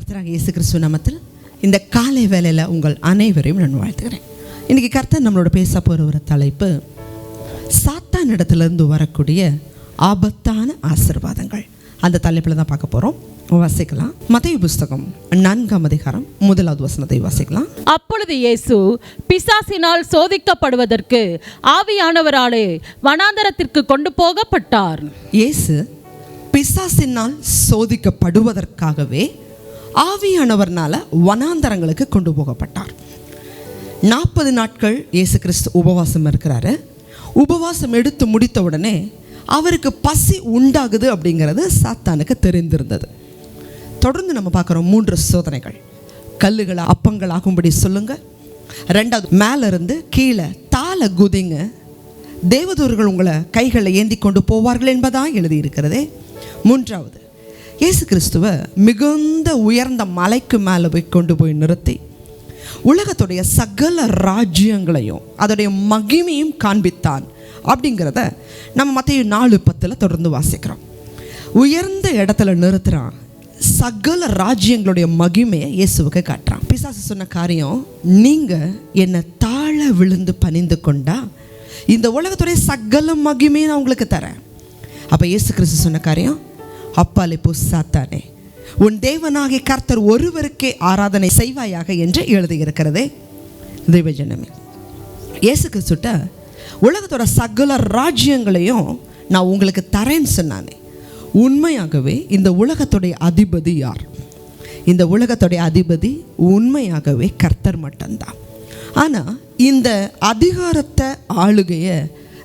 கர்த்தராக இயேசு கிறிஸ்துவ நாமத்தில் இந்த காலை வேளையில் உங்கள் அனைவரையும் நான் வாழ்த்துகிறேன். இன்றைக்கி கர்த்தர் நம்மளோட பேச போகிற ஒரு தலைப்பு சாத்தான் இடத்துலேருந்து வரக்கூடிய ஆபத்தான ஆசீர்வாதங்கள். அந்த தலைப்பில் தான் பார்க்க போகிறோம் வாசிக்கலாம். மத்திய புஸ்தகம் நான்காம் அதிகாரம் முதலாவது வசனத்தை வாசிக்கலாம். அப்பொழுது இயேசு பிசாசினால் சோதிக்கப்படுவதற்கு ஆவியானவராலே வனாந்தரத்திற்கு கொண்டு போகப்பட்டார். இயேசு பிசாசினால் சோதிக்கப்படுவதற்காகவே ஆவியானவர்னால வனாந்தரங்களுக்கு கொண்டு போகப்பட்டார். நாற்பது நாட்கள் இயேசு கிறிஸ்து உபவாசம் இருக்கிறாரு. உபவாசம் எடுத்து முடித்த உடனே அவருக்கு பசி உண்டாகுது அப்படிங்கிறது சாத்தானுக்கு தெரிந்திருந்தது. தொடர்ந்து நம்ம பார்க்குறோம் மூன்று சோதனைகள். கல்லுகளை அப்பங்கள் ஆகும்படி சொல்லுங்க. ரெண்டாவது மேலேருந்து கீழே தாளை குதிங்க. தேவதூர்கள் உங்களை கைகளை ஏந்தி கொண்டு போவார்கள் என்பதாக எழுதியிருக்கிறதே. மூன்றாவது இயேசு கிறிஸ்துவை மிகுந்த உயர்ந்த மலைக்கு மேலே போய் கொண்டு போய் நிறுத்தி உலகத்துடைய சகல ராஜ்யங்களையும் அதோடைய மகிமையும் காண்பித்தான் அப்படிங்கிறத நம்ம மற்ற நாலு பத்தில் தொடர்ந்து வாசிக்கிறோம். உயர்ந்த இடத்துல நிறுத்துகிறான் சகல ராஜ்யங்களுடைய மகிமையை இயேசுவுக்கு காட்டுறான். பிசாசு சொன்ன காரியம் நீங்கள் என்னை தாழ விழுந்து பணிந்து கொண்டா இந்த உலகத்துடைய சகல மகிமையை நான் உங்களுக்கு தரேன். அப்போ இயேசு கிறிஸ்து சொன்ன காரியம் அப்பாலே சாத்தானே. உன் தேவனாகிய கர்த்தர் ஒருவருக்கே ஆராதனை செய்வாயாக என்று எழுதியிருக்கிறதே. தெய்வஜனமே இயேசுக்கு சுட்ட உலகத்தோட சகல ராஜ்யங்களையும் நான் உங்களுக்கு தரேன்னு சொன்னானே. உண்மையாகவே இந்த உலகத்துடைய அதிபதி யார்? இந்த உலகத்துடைய அதிபதி உண்மையாகவே கர்த்தர் மட்டும்தான். ஆனால் இந்த அதிகாரத்தை ஆளுகையை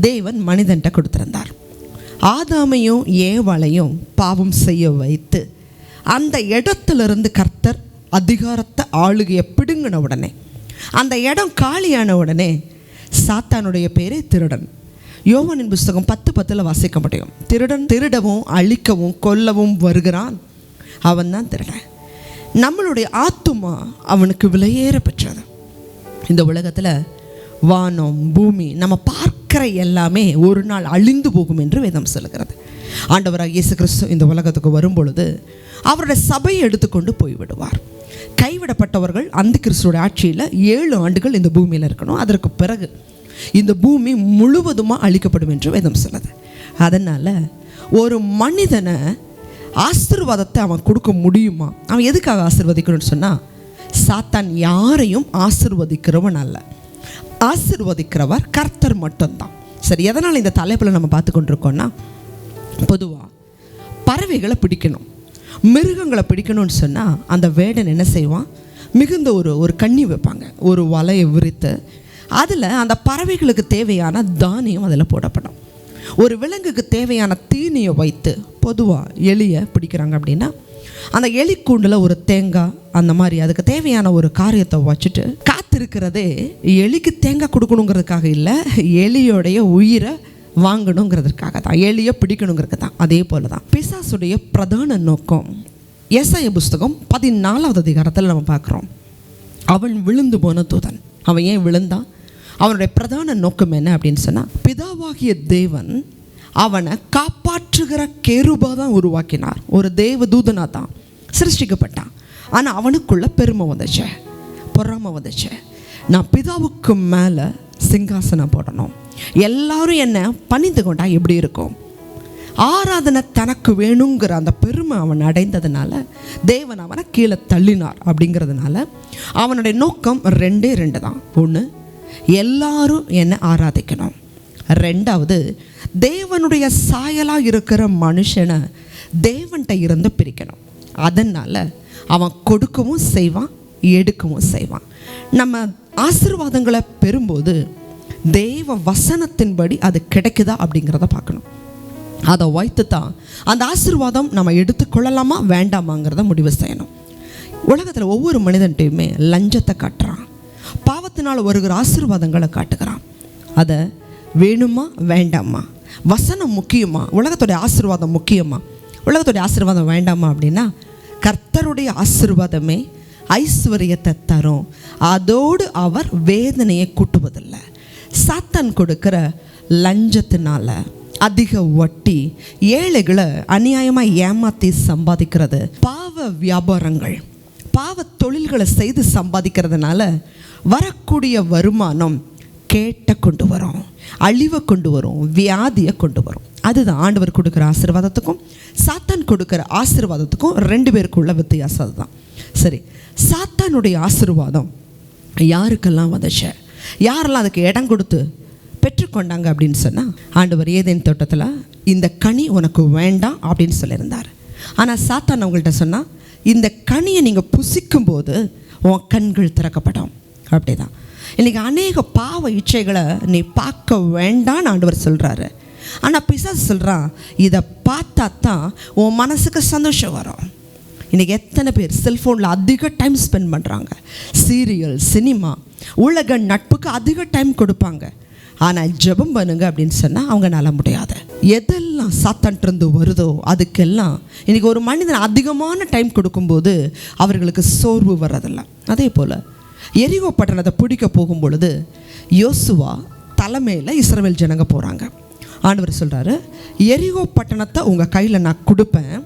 தேவன் மனிதன்ட்ட கொடுத்துருந்தார். ஆதாமையும் ஏவாளையும் பாவம் செய்ய வைத்து அந்த இடத்துலேருந்து கர்த்தர் அதிகாரத்தை ஆளுகையை பிடுங்கின உடனே அந்த இடம் காலியான உடனே சாத்தானுடைய பேரே திருடன். யோவானின் புஸ்தகம் பத்து பத்தில் வாசிக்க முடியும். திருடன் திருடவும் அழிக்கவும் கொல்லவும் வருகிறான். அவன் தான் திருடன். நம்மளுடைய ஆத்துமா அவனுக்கு விலையேற பெற்றது. இந்த உலகத்தில் வானம் பூமி நம்ம அக்கறை எல்லாமே ஒரு நாள் அழிந்து போகும் என்று வேதம் சொல்லுகிறது. ஆண்டவராக இயேசு கிறிஸ்து இந்த உலகத்துக்கு வரும்பொழுது அவருடைய சபையை எடுத்துக்கொண்டு போய்விடுவார். கைவிடப்பட்டவர்கள் அந்த கிறிஸ்துவோட ஆட்சியில் ஏழு ஆண்டுகள் இந்த பூமியில் இருக்கணும். அதற்கு பிறகு இந்த பூமி முழுவதுமாக அழிக்கப்படும் என்று வேதம் சொல்லுது. அதனால் ஒரு மனிதனை ஆசீர்வாதத்தை அவன் கொடுக்க முடியுமா? அவன் எதுக்காக ஆசிர்வதிக்கணும்னு சொன்னால் சாத்தான் யாரையும் ஆசிர்வதிக்கிறவன் அல்ல. ஆசிர்வதிக்கிறவர் கர்த்தர் மட்டும்தான். சரி எதனால் இந்த தலைப்பில் நம்ம பார்த்து கொண்டிருக்கோம்னா பொதுவாக பறவைகளை பிடிக்கணும். மிருகங்களை பிடிக்கணும்னு சொன்னால் அந்த வேடன் என்ன செய்வான்? மிகுந்த ஒரு ஒரு கண்ணி வைப்பாங்க. ஒரு வலையை விரித்து அதில் அந்த பறவைகளுக்கு தேவையான தானியம் அதில் போடப்படும். ஒரு விலங்குக்கு தேவையான தீனியை வைத்து பொதுவாக எலியை பிடிக்கிறாங்க அப்படின்னா அந்த எலி கூண்டில் ஒரு தேங்காய் அந்த மாதிரி அதுக்கு தேவையான ஒரு காரியத்தை வச்சுட்டு காத்திருக்கிறதே எலிக்கு தேங்காய் கொடுக்கணுங்கிறதுக்காக இல்லை எலியோடைய உயிரை வாங்கணுங்கிறதுக்காக தான் எலியை பிடிக்கணுங்கிறது தான் அதே போல தான் பிசாசுடைய பிரதான நோக்கம். எஸ்ஐ புஸ்தகம் பதினாலாவது அதிகாரத்தில் நம்ம பார்க்குறோம். அவன் விழுந்து போன தூதன். அவன் ஏன் விழுந்தான்? அவனுடைய பிரதான நோக்கம் என்ன அப்படின்னு சொன்னால் பிதாவாகிய தேவன் அவனை காப்பாற்றுகிற கேருபா தான் உருவாக்கினார். ஒரு தேவ தூதனா தான் சிருஷ்டிக்கப்பட்டான். ஆனால் அவனுக்குள்ள பெருமை வந்துச்சு பொறாமை வந்துச்சு. நான் பிதாவுக்கு மேலே சிங்காசனம் போடணும். எல்லாரும் என்னை பணிந்து கொண்டா எப்படி இருக்கும்? ஆராதனை தனக்கு வேணுங்கிற அந்த பெருமை அவன் அடைந்ததுனால தேவன் அவனை கீழே தள்ளினார் அப்படிங்கிறதுனால அவனுடைய நோக்கம் ரெண்டே ரெண்டு தான். ஒன்று எல்லாரும் என்னை ஆராதிக்கணும். ரெண்டாவது தேவனுடைய சாயலாக இருக்கிற மனுஷனை தேவன்கிட்ட இருந்து பிரிக்கணும். அதனால் அவன் கொடுக்கவும் செய்வான் எடுக்கவும் செய்வான். நம்ம ஆசிர்வாதங்களை பெறும்போது தேவ வசனத்தின்படி அது கிடைக்குதா அப்படிங்கிறத பார்க்கணும். அதை வைத்து தான் அந்த ஆசீர்வாதம் நம்ம எடுத்துக்கொள்ளலாமா வேண்டாமாங்கிறத முடிவு செய்யணும். உலகத்தில் ஒவ்வொரு மனிதன்ட்டையுமே லஞ்சத்தை காட்டுறான். பாவத்தினால் வருகிற ஆசிர்வாதங்களை காட்டுகிறான். அதை வேணுமா வேண்டாமா? வசனம் முக்கியமா? உலகத்துடைய ஆசிர்வாதம் முக்கியமா? உலகத்துடைய ஆசீர்வாதம் வேண்டாமா அப்படின்னா கர்த்தருடைய ஆசீர்வாதமே ஐஸ்வர்யத்தை தரும். அதோடு அவர் வேதனையை கூட்டுவதில்லை. சாத்தான் கொடுக்கிற லஞ்சத்தினால அதிக வட்டி ஏழைகளை அநியாயமாக ஏமாற்றி சம்பாதிக்கிறது. பாவ வியாபாரங்கள் பாவ தொழில்களை செய்து சம்பாதிக்கிறதுனால வரக்கூடிய வருமானம் கேட்ட கொண்டு வரும் அழிவை கொண்டு வரும் வியாதியை கொண்டு வரும். அதுதான் ஆண்டவர் கொடுக்குற ஆசீர்வாதத்துக்கும் சாத்தான் கொடுக்குற ஆசீர்வாதத்துக்கும் ரெண்டு பேருக்குள்ள வித்தியாசம் அதுதான். சரி சாத்தானுடைய ஆசீர்வாதம் யாருக்கெல்லாம் வந்துச்சு யாரெல்லாம் அதுக்கு இடம் கொடுத்து பெற்றுக்கொண்டாங்க அப்படின்னு சொன்னால் ஆண்டவர் ஏதேன் தோட்டத்தில் இந்த கனி உனக்கு வேண்டாம் அப்படின்னு சொல்லியிருந்தார். ஆனால் சாத்தான் அவங்கள்ட்ட சொன்னால் இந்த கனியை நீங்கள் புசிக்கும்போது உன் கண்கள் திறக்கப்படும். அப்படிதான். இன்றைக்கி அநேக பாவ இச்சைகளை நீ பார்க்க வேண்டான்னு ஆண்டவர் சொல்கிறாரு ஆனால் பிசாசு சொல்கிறான் இதை பார்த்தா தான் உன் மனசுக்கு சந்தோஷம் வரும். இன்றைக்கி எத்தனை பேர் செல்ஃபோனில் அதிக டைம் ஸ்பெண்ட் பண்ணுறாங்க சீரியல் சினிமா உலக நட்புக்கு அதிக டைம் கொடுப்பாங்க. ஆனால் ஜெபம் பண்ணுங்க அப்படின்னு சொன்னால் அவங்கனால முடியாது. எதெல்லாம் சாத்தான்ட்டு வருதோ அதுக்கெல்லாம் இன்றைக்கி ஒரு மனிதன் அதிகமான டைம் கொடுக்கும்போது அவர்களுக்கு சோர்வு வர்றதில்ல. அதே போல் எரிகோ பட்டணத்தை பிடிக்க போகும் பொழுது யோசுவா தலைமையில் இஸ்ரவேல் ஜனங்க போகிறாங்க ஆண்டவர் சொல்கிறாரு எரிகோ பட்டணத்தை உங்கள் கையில் நான் கொடுப்பேன்.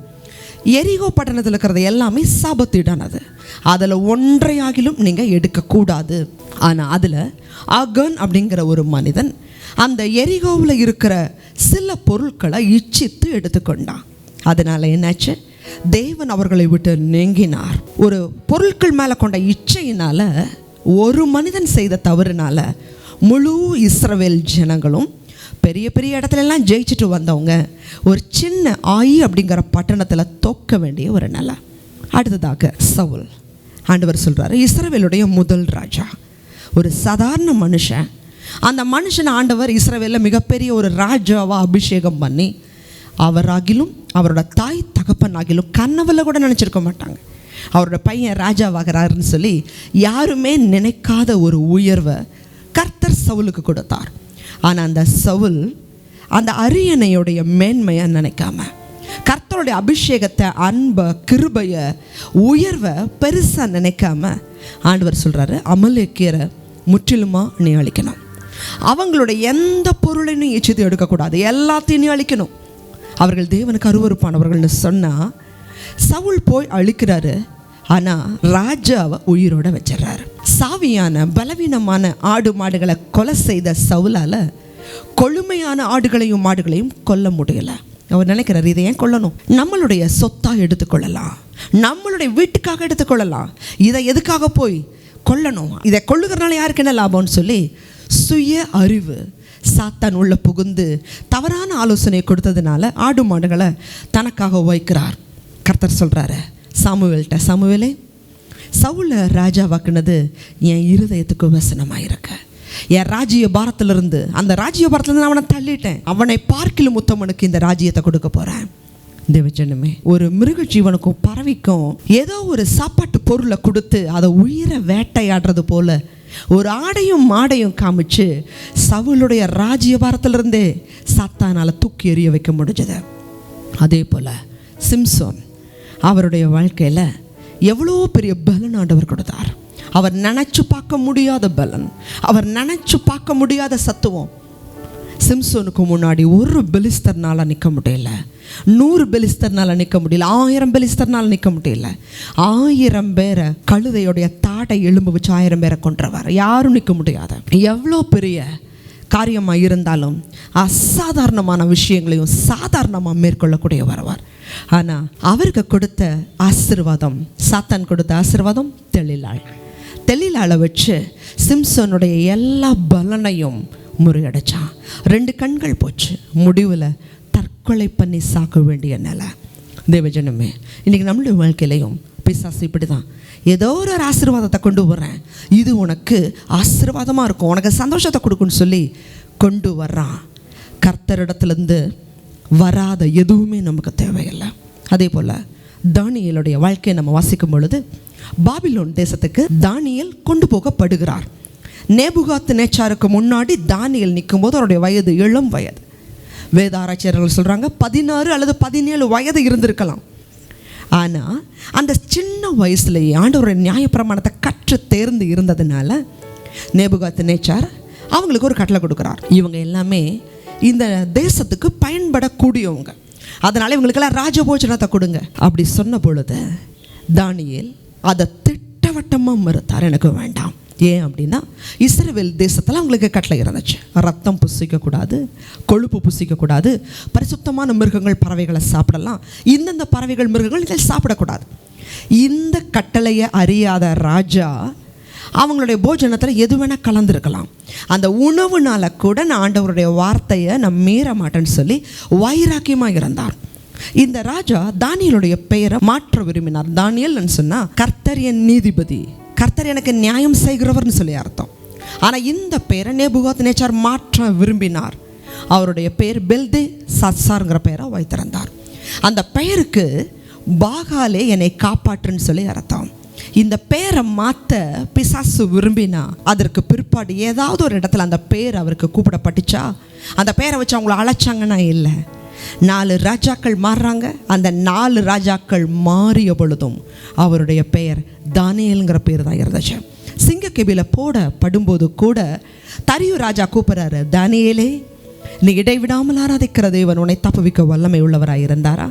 எரிகோ பட்டணத்தில் இருக்கிறது எல்லாமே சாபத்தீடானது. அதில் ஒன்றையாகிலும் நீங்கள் எடுக்கக்கூடாது. ஆனால் அதில் அகன் அப்படிங்கிற ஒரு மனிதன் அந்த எரிகோவில் இருக்கிற சில பொருட்களை இச்சித்து எடுத்துக்கொண்டான். அதனால் என்னாச்சு? தேவன் அவர்களை விட்டு நீங்கினார். ஒரு பொருட்கள் மேலே கொண்ட இச்சையினால் ஒரு மனிதன் செய்த தவறுனால முழு இஸ்ரவேல் ஜனங்களும் பெரிய பெரிய இடத்துலலாம் ஜெயிச்சுட்டு வந்தவங்க ஒரு சின்ன ஆயி அப்படிங்கிற பட்டணத்தில் தோக்க வேண்டிய ஒரு நிலை. அடுத்ததாக சவுல். ஆண்டவர் சொல்கிறாரு இஸ்ரவேலுடைய முதல் ராஜா. ஒரு சாதாரண மனுஷன். அந்த மனுஷன் ஆண்டவர் இஸ்ரவேலில் மிகப்பெரிய ஒரு ராஜாவாக அபிஷேகம் பண்ணி அவராகிலும் அவரோட தாய் தகப்பனாகிலும் கனவுல கூட நினச்சிருக்க மாட்டாங்க. அவரோட பையன் ராஜாவாகிறாருன்னு சொல்லி யாருமே நினைக்காத ஒரு உயர்வை கர்த்தர் சவுலுக்கு கொடுத்தார். ஆனால் அந்த சவுல் அந்த அரியணையுடைய மேன்மையை நினைக்காம கர்த்தருடைய அபிஷேகத்தை அன்பை கிருபையை உயர்வை பெருசாக நினைக்காம ஆண்டவர் சொல்கிறாரு அமலேக்கியரை முற்றிலுமாக நீ அழிக்கணும் அவங்களுடைய எந்த பொருளையும் எச்சது எடுக்கக்கூடாது எல்லாத்தையும் நீ அழிக்கணும் அவர்கள் தேவனுக்கு அருவறுப்பானவர்கள்னு சொன்னால் சவுல் போய் அழிக்கிறாரு ஆனால் ராஜாவை உயிரோட வச்சிடுறாரு. சாவியான பலவீனமான ஆடு மாடுகளை கொலை செய்த சவுலால் கொழுமையான ஆடுகளையும் மாடுகளையும் கொல்ல முடியல. அவர் நினைக்கிறார் இதை ஏன் கொல்லணும்? நம்மளுடைய சொத்தாக எடுத்துக்கொள்ளலாம். நம்மளுடைய வீட்டுக்காக எடுத்துக்கொள்ளலாம். இதை எதுக்காக போய் கொல்லணும்? இதை கொள்ளுகிறனால யாருக்கு என்ன லாபம்னு சொல்லி சுய அறிவு சாத்தான் உள்ள புகுந்து தவறான ஆலோசனை கொடுத்ததுனால ஆடு மாடுகளை தனக்காக வைக்கிறார் கர்த்தர் சொல்கிறாரு சாமுவேல்கிட்ட சாமுவேலே சவுல ராஜாவாக்குனது என் இருதயத்துக்கு வசனமாக இருக்க என் ராஜ்ய பாரத்திலிருந்து அந்த ராஜ்ய பாரத்திலிருந்து நான் அவனை தள்ளிட்டேன். அவனை பார்க்கிலும் உத்தமனுக்கு இந்த ராஜ்யத்தை கொடுக்க போகிறேன் தேவஜனமே ஒரு மிருக ஜீவனுக்கும் பறவைக்கும் ஏதோ ஒரு சாப்பாட்டு பொருளை கொடுத்து அதை உயிரை வேட்டையாடுறது போல ஒரு ஆடையும் மாடையும் காமிச்சு சவுளுடைய ராஜ்யபாரத்திலிருந்தே சாத்தானால் தூக்கி எறிய வைக்க முடிஞ்சது. அதே போல் சிம்சோன் அவருடைய வாழ்க்கையில் எவ்வளோ பெரிய பலன் ஆண்டவர் கொடுத்தார். அவர் நினச்சி பார்க்க முடியாத பலன். அவர் நினச்சி பார்க்க முடியாத சத்துவம். சிம்சோனுக்கு முன்னாடி ஒரு பெலிஸ்தர்னால் நிற்க முடியல. நூறு பெலிஸ்தர்னால் நிற்க முடியல. ஆயிரம் பெலிஸ்தர்னால் நிற்க முடியல. ஆயிரம் பேரை கழுதையுடைய தாடை எலும்பு வச்சு ஆயிரம் பேரை கொன்றவர். யாரும் நிற்க முடியாத. எவ்வளோ பெரிய காரியமாக இருந்தாலும் அசாதாரணமான விஷயங்களையும் சாதாரணமாக மேற்கொள்ளக்கூடியவர் வருவார் ஆனால் அவருக்கு கொடுத்த ஆசிர்வாதம் சாத்தான் கொடுத்த ஆசிர்வாதம் தெளிலாள். தெளிலாளை வச்சு சிம்சனுடைய எல்லா பலனையும் முறியடைச்சான். ரெண்டு கண்கள் போச்சு. முடிவில் தற்கொலை பண்ணி சாக்க வேண்டிய நிலை. தேவஜனமே இன்றைக்கி நம்மளுடைய வாழ்க்கையிலையும் பிசாசு இப்படி தான் ஏதோ ஒரு ஆசீர்வாதத்தை கொண்டு வர்றேன். இது உனக்கு ஆசீர்வாதமாக இருக்கும். உனக்கு சந்தோஷத்தை கொடுக்குன்னு சொல்லி கொண்டு வர்றான். கர்த்தரிடத்துலேருந்து வராத எதுவுமே நமக்கு தேவையில்லை. அதே போல் தானியலுடைய வாழ்க்கையை நம்ம வாசிக்கும் பொழுது பாபிலோன் தேசத்துக்கு தானியல் கொண்டு போகப்படுகிறார். நேபுகாத்து நேச்சாருக்கு முன்னாடி தானியல் நிற்கும்போது அவருடைய வயது இளம் வயது. வேத ஆராய்ச்சியாளர்கள் சொல்கிறாங்க பதினாறு அல்லது பதினேழு வயது இருந்திருக்கலாம். ஆனால் அந்த சின்ன வயசுலேயே ஆண்டவருடைய நியாயப்பிரமாணத்தை கற்று தேர்ந்து இருந்ததுனால நேபுகாத்து நேச்சார் அவங்களுக்கு ஒரு கட்டளை கொடுக்குறார். இவங்க எல்லாமே இந்த தேசத்துக்கு பயன்படக்கூடியவங்க. அதனால் இவங்களுக்கெல்லாம் ராஜபோஜனத்தை கொடுங்க. அப்படி சொன்ன பொழுது தானியேல் அதை திட்டவட்டமாக மறுத்தார். எனக்கு வேண்டாம். ஏன் அப்படின்னா இஸ்ரவேல் தேசத்தில் அவங்களுக்கு கட்டளை இருந்துச்சு. ரத்தம் புசிக்கக்கூடாது கொழுப்பு புசிக்கக்கூடாது பரிசுத்தமான மிருகங்கள் பறவைகளை சாப்பிடலாம். இந்தந்த பறவைகள் மிருகங்கள் சாப்பிடக்கூடாது. இந்த கட்டளையை அறியாத ராஜா அவங்களுடைய போஜனத்தில் எது வேணால் கலந்துருக்கலாம். அந்த உணவுனால கூட நான் ஆண்டவருடைய வார்த்தையை நான் மீற மாட்டேன்னு சொல்லி வைராக்கியமாக இருந்தார். இந்த ராஜா தானியலுடைய பெயரை மாற்ற விரும்பினார். தானியல்னு சொன்னால் கர்த்தர் என் நீதிபதி. கர்த்தர் எனக்கு நியாயம் செய்கிறவர்னு சொல்லி அர்த்தம். ஆனால் இந்த பெயரை நேபுகாத் நேச்சார் மாற்ற விரும்பினார். அவருடைய பெயர் பெல்தே சத்சாருங்கிற பெயரை வைத்திருந்தார். அந்த பெயருக்கு பாகாலே என்னை காப்பாற்றுன்னு சொல்லி அர்த்தம். இந்த பெயரை மாற்ற பிசாசு விரும்பினா அதற்கு பிற்பாடு ஏதாவது ஒரு இடத்துல அந்த பேர் அவருக்கு கூப்பிடப்பட்டுச்சா? அந்த பெயரை வச்சு அவங்கள அழைச்சாங்கன்னா இல்லை. நாலு ராஜாக்கள் மாறுறாங்க. அந்த நாலு ராஜாக்கள் மாறிய பொழுதும் அவருடைய பெயர் தானியல்ங்கிற பேர் தான் இருந்துச்சு. சிங்கக்கெபியில் போட படும்போது கூட தரியு ராஜா கூப்பிட்றாரு தானியேலே நீ இடைவிடாமல் ஆராதிக்கிற தேவன் உன்னை தப்புவிக்க வல்லமை உள்ளவராக இருந்தாரா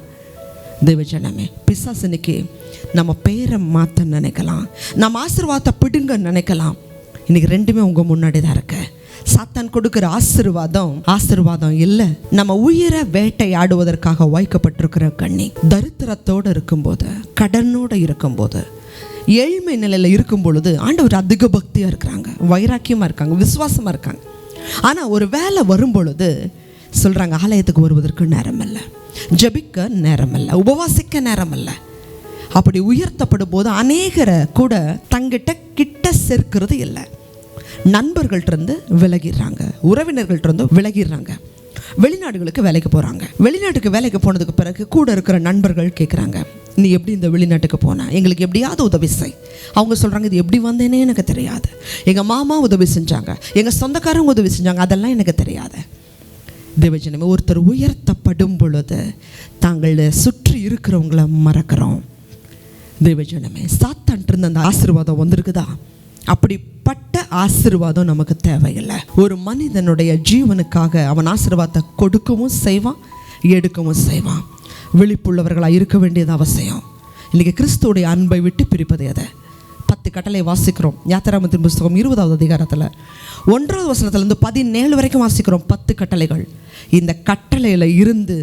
தேவஜனமே பிசாசனுக்கு நம்ம பேரை மாற்ற நினைக்கலாம். நம்ம ஆசீர்வாதத்தை பிடுங்க நினைக்கலாம். இன்னைக்கு ரெண்டுமே உங்கள் முன்னாடி தான் இருக்கு. சாத்தான் கொடுக்குற ஆசீர்வாதம் ஆசீர்வாதம் இல்லை. நம்ம உயிரை வேட்டையாடுவதற்காக வாய்க்கப்பட்டிருக்கிற கண்ணி தரித்திரத்தோடு இருக்கும்போது கடனோடு இருக்கும்போது ஏழ்மை நிலையில் இருக்கும் பொழுது ஆண்டவர் அதிக பக்தியாக இருக்கிறாங்க. வைராக்கியமாக இருக்காங்க விசுவாசமாக இருக்காங்க. ஆனால் ஒரு வேலை வரும் பொழுது சொல்கிறாங்க ஆலயத்துக்கு வருவதற்கு நேரம் இல்லை ஜெபிக்க நேரம் இல்லை உபவாசிக்க நேரம் இல்லை அப்படி உயர்த்தப்படும் போது அநேகரை கூட தங்கிட்ட கிட்ட சேர்க்கிறது இல்லை. நண்பர்கள்ட்டிருந்து விலகிடுறாங்க உறவினர்கள்ட்டிருந்து விலகிடுறாங்க. வெளிநாடுகளுக்கு வேலைக்கு போகிறாங்க வெளிநாட்டுக்கு வேலைக்கு போனதுக்கு பிறகு கூட இருக்கிற நண்பர்கள் கேட்குறாங்க நீ எப்படி இந்த வெளிநாட்டுக்கு போன? எங்களுக்கு எப்படியாவது உதவி செய். அவங்க சொல்கிறாங்க இது எப்படி வந்தேனே எனக்கு தெரியாது. எங்கள் மாமா உதவி செஞ்சாங்க எங்கள் சொந்தக்காரங்க உதவி செஞ்சாங்க அதெல்லாம் எனக்கு தெரியாது. தேவஜனமே ஒருத்தர் உயர்த்தப்படும் பொழுது தாங்களை சுற்றி இருக்கிறவங்கள மறக்கிறோம். தேவஜனமே சாத்தான்ட்டு அந்த ஆசீர்வாதம் வந்திருக்குதா? அப்படிப்பட்ட ஆசீர்வாதம் நமக்கு தேவையில்லை. ஒரு மனிதனுடைய ஜீவனுக்காக அவன் ஆசீர்வாதத்தை கொடுக்கவும் செய்வான் எடுக்கவும் செய்வான். விழிப்புள்ளவர்களாக இருக்க வேண்டியது அவசியம். இன்றைக்கி கிறிஸ்துவோடைய அன்பை விட்டு பிரிப்பது எதை? பத்து கட்டளை வாசிக்கிறோம். யாத்திராமத்தின் புஸ்தகம் இருபதாவது அதிகாரத்தில். ஒன்றாவது வசனத்துலேருந்து பதினேழு வரைக்கும் வாசிக்கிறோம் பத்து கட்டளைகள். இந்த கட்டளையில் இருந்து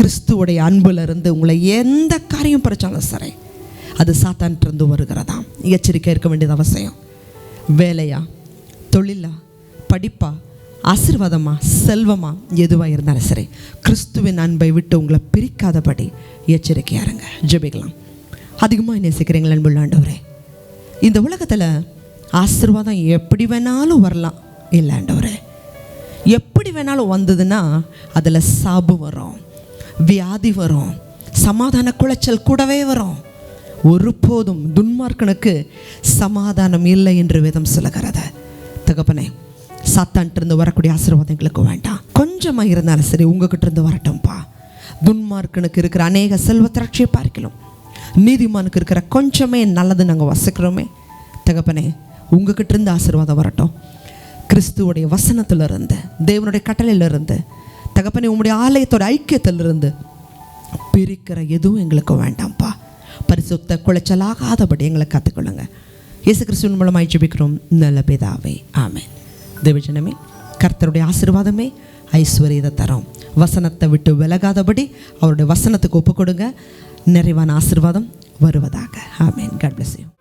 கிறிஸ்துவோடைய அன்புல இருந்து உங்களை எந்த காரியம் பறிச்சாலும் சரி அது சாத்தான்ட்டிருந்து வருகிறதாம். எச்சரிக்கை இருக்க வேண்டியது அவசியம். வேலையா? தொழிலா? படிப்பா? ஆசீர்வாதமா? செல்வமா? எதுவாக இருந்தாலும் சரி கிறிஸ்துவின் அன்பை விட்டு உங்களை பிரிக்காதபடி எச்சரிக்கையா இருங்க. ஜெபிக்கலாம். அதிகமாக நேசிக்கிறீங்களா அன்புள்ள ஆண்டவரே. இந்த உலகத்தில் ஆசீர்வாதம் எப்படி வேணாலும் வரலாம். இல்லாண்டவரே எப்படி வேணாலும் வந்ததுன்னா அதில் சாபு வரும் வியாதி வரும் சமாதான குளைச்சல் கூடவே வரும். ஒருபோதும் துன்மார்க்கனுக்கு சமாதானம் இல்லை என்று வேதம் சொல்லுகிறது. தகப்பனே சாத்தான்ட்டு இருந்து வரக்கூடிய ஆசீர்வாதம் எங்களுக்கு வேண்டாம். கொஞ்சமாக இருந்தாலும் சரி உங்ககிட்ட இருந்து வரட்டும்ப்பா துன்மார்க்கனுக்கு இருக்கிற அநேக செல்வத்திரட்சியை பார்க்கலாம் நீதிமானுக்கு இருக்கிற கொஞ்சமே நல்லது நாங்கள் வசிக்கிறோமே. தகப்பனே உங்ககிட்ட இருந்து ஆசீர்வாதம் வரட்டும். கிறிஸ்துவோடைய வசனத்திலிருந்து தேவனுடைய கட்டளையிலிருந்து தகப்பனே உங்களுடைய ஆலயத்தோட ஐக்கியத்திலிருந்து பிரிக்கிற எதுவும் எங்களுக்கு வேண்டாம்ப்பா. பரிசுத்த குளைச்சலாகாதபடி எங்களை கற்றுக்கொள்ளுங்க இயேசு கிறிஸ்துவின் மூலமாக ஜெபிக்கிறோம். நல்ல பிதாவே. ஆமென். தேவஜனமே கர்த்தருடைய ஆசீர்வாதமே ஐஸ்வர்யத்தை தரும். வசனத்தை விட்டு விலகாதபடி அவருடைய வசனத்துக்கு ஒப்பு கொடுங்க நிறைவான ஆசீர்வாதம் வருவதாக. ஆமென். God bless you.